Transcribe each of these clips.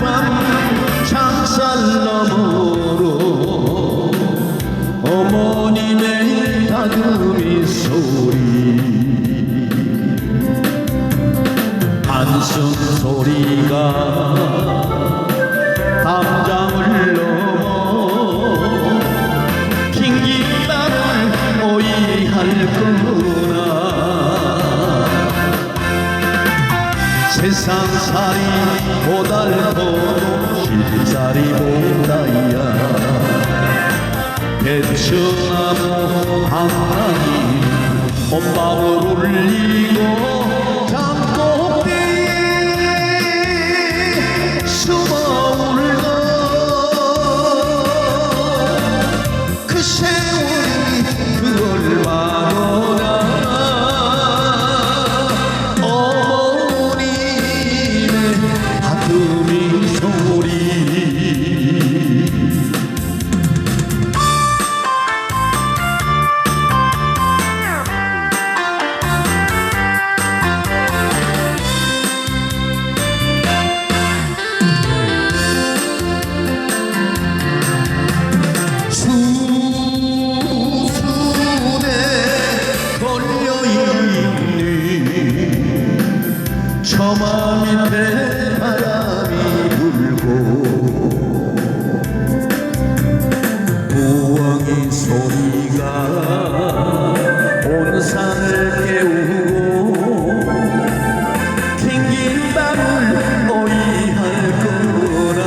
밤 창살 너머로 어머님의 다금이 소리. 한숨 소리가 세상살이 고달퍼도 실살이 못다이야. 배추나무 한강이 온마음을 울리고 저맘인데 바람이 불고 부엉이 소리가 온 산을 깨우고 긴긴 밤을 오이할 거라.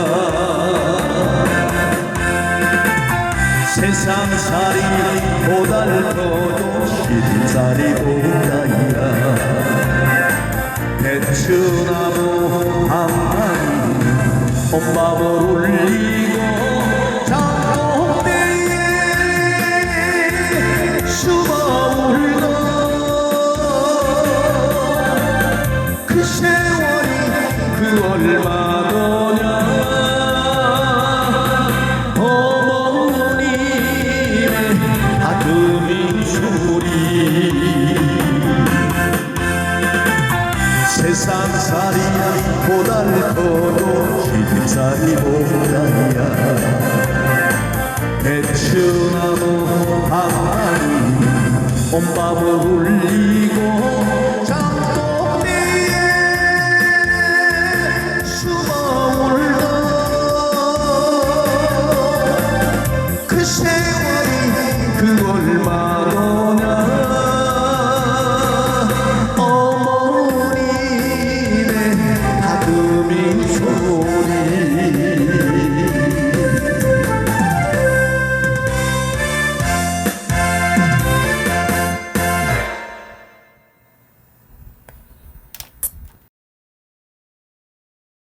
세상살이 고달퍼도 실살이 못 그 세월이 그 얼마 세상살이 고달퍼도 시집살이 못다냐 배추나무 한마리 온 밤을 울리고 장독대에 숨어 울던 그세